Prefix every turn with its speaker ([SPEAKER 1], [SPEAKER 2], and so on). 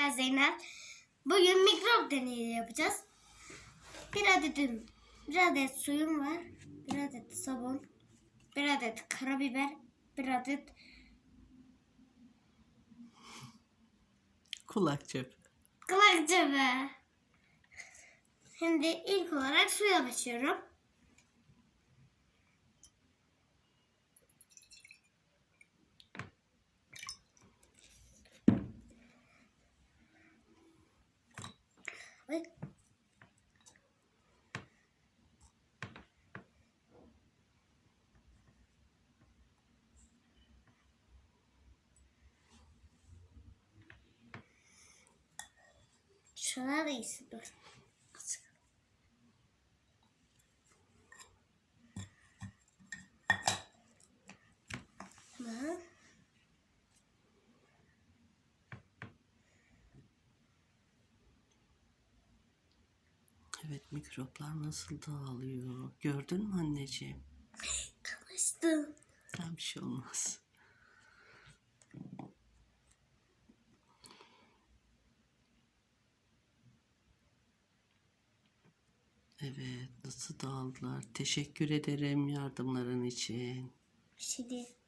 [SPEAKER 1] Ben Zeynep. Bugün mikrop deneyi yapacağız. Bir adetim, bir adet suyum var. Bir adet sabun. Bir adet karabiber. Bir adet
[SPEAKER 2] Kulak çöp.
[SPEAKER 1] kulak çöpü. Şimdi ilk olarak suya başlıyorum. Ay. Şuna da iyisin dur.
[SPEAKER 2] Evet mikroplar nasıl dağılıyor. Gördün mü anneciğim?
[SPEAKER 1] Çalıştım.
[SPEAKER 2] Tam bir şey olmaz. Evet nasıl dağıldılar. Teşekkür ederim yardımların için.
[SPEAKER 1] Bir şey değil.